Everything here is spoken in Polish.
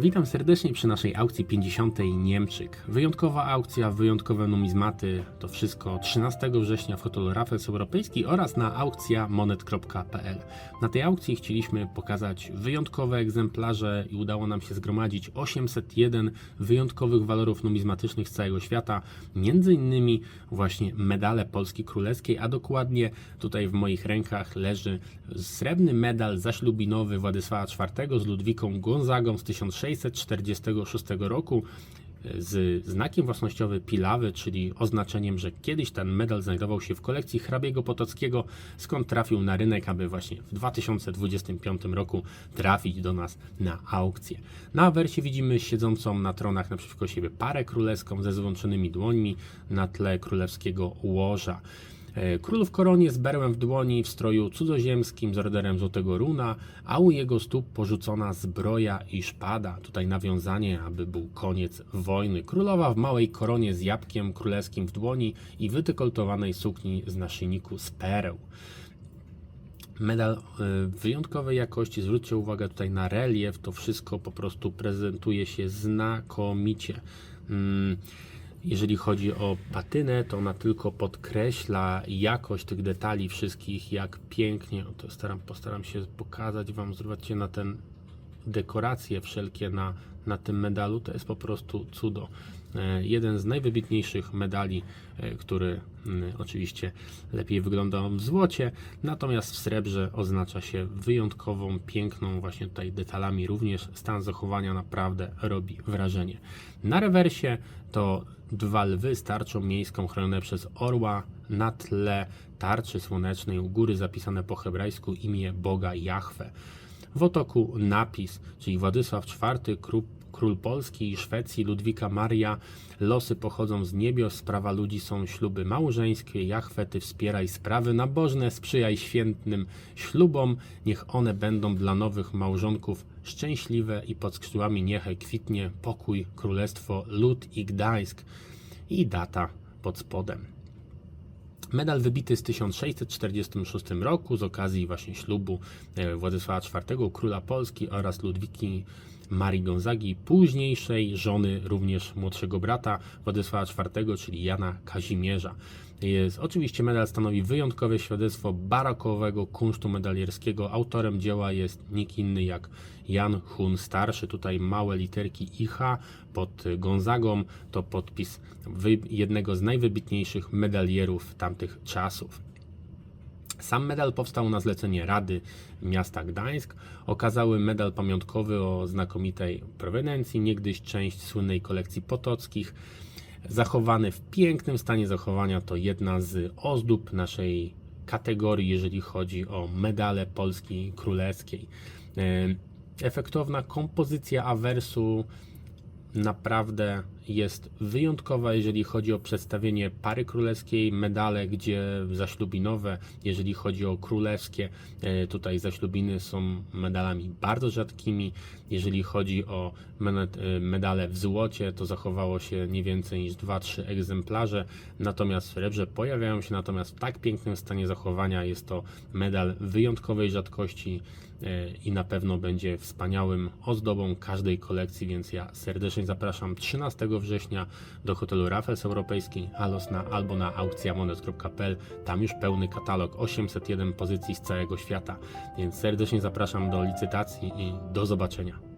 Witam serdecznie przy naszej aukcji 50. Niemczyk. Wyjątkowa aukcja, wyjątkowe numizmaty, to wszystko 13 września w hotelu Raffles Europejski oraz na aukcja monet.pl. Na tej aukcji chcieliśmy pokazać wyjątkowe egzemplarze i udało nam się zgromadzić 801 wyjątkowych walorów numizmatycznych z całego świata, między innymi właśnie medale Polski Królewskiej, a dokładnie tutaj w moich rękach leży srebrny medal zaślubinowy Władysława IV z Ludwiką Gonzagą z 1646 roku z znakiem własnościowym Pilawy, czyli oznaczeniem, że kiedyś ten medal znajdował się w kolekcji hrabiego Potockiego, skąd trafił na rynek, aby właśnie w 2025 roku trafić do nas na aukcję. Na awersie widzimy siedzącą na tronach naprzeciwko siebie parę królewską ze złączonymi dłońmi na tle królewskiego łoża. E, Król w koronie z berłem w dłoni w stroju cudzoziemskim z orderem Złotego Runa, a u jego stóp porzucona zbroja i szpada. Tutaj nawiązanie, aby był koniec wojny. Królowa w małej koronie z jabłkiem królewskim w dłoni i wydekoltowanej sukni z naszyjniku z pereł. Medal e, wyjątkowej jakości. Zwróćcie uwagę tutaj na relief. To wszystko po prostu prezentuje się znakomicie. Mm, Jeżeli chodzi o patynę, to ona tylko podkreśla jakość tych detali wszystkich, jak pięknie. To staram, postaram się pokazać Wam. Zwróćcie na ten dekoracje wszelkie na, na tym medalu. To jest po prostu cudo. E, Jeden z najwybitniejszych medali, e, który oczywiście lepiej wygląda w złocie, natomiast w srebrze oznacza się wyjątkową, piękną właśnie tutaj detalami. Również stan zachowania naprawdę robi wrażenie. Na rewersie to dwa lwy z tarczą miejską chronione przez orła na tle tarczy słonecznej u góry zapisane po hebrajsku imię Boga Jahwe. W otoku napis, czyli Władysław IV, król, król Polski i Szwecji, Ludwika Maria, losy pochodzą z niebios, sprawa ludzi są śluby małżeńskie, Jachwę, Ty wspieraj sprawy nabożne, sprzyjaj świętnym ślubom, niech one będą dla nowych małżonków szczęśliwe i pod skrzydłami niechaj kwitnie pokój, królestwo, lud i Gdańsk i data pod spodem. Medal wybity z 1646 roku z okazji właśnie ślubu e, Władysława IV, króla Polski oraz Ludwiki Marii Gonzagi, późniejszej żony również młodszego brata Władysława IV, czyli Jana Kazimierza. Jest, oczywiście medal stanowi wyjątkowe świadectwo barokowego kunsztu medalierskiego. Autorem dzieła jest nikt inny jak Jan Hun Starszy. Tutaj małe literki IH pod Gonzagą to podpis jednego z najwybitniejszych medalierów tamtych czasów. Sam medal powstał na zlecenie Rady Miasta Gdańsk. Okazały medal pamiątkowy o znakomitej proweniencji, niegdyś część słynnej kolekcji potockich. Zachowany w pięknym stanie zachowania to jedna z ozdób naszej kategorii, jeżeli chodzi o medale Polski Królewskiej. E, Efektowna kompozycja awersu naprawdę jest wyjątkowa, jeżeli chodzi o przedstawienie pary królewskiej, medale, gdzie zaślubinowe, jeżeli chodzi o królewskie, e, tutaj zaślubiny są medalami bardzo rzadkimi. Jeżeli chodzi o e, medale w złocie, to zachowało się nie więcej niż 2-3 egzemplarze, natomiast w srebrze pojawiają się natomiast w tak pięknym stanie zachowania. Jest to medal wyjątkowej rzadkości i na pewno będzie wspaniałym ozdobą każdej kolekcji, więc ja serdecznie zapraszam 13 września do hotelu Raffles Europejski alos na, albo na aukcjamonet.pl. Tam już pełny katalog 801 pozycji z całego świata, więc serdecznie zapraszam do licytacji i do zobaczenia.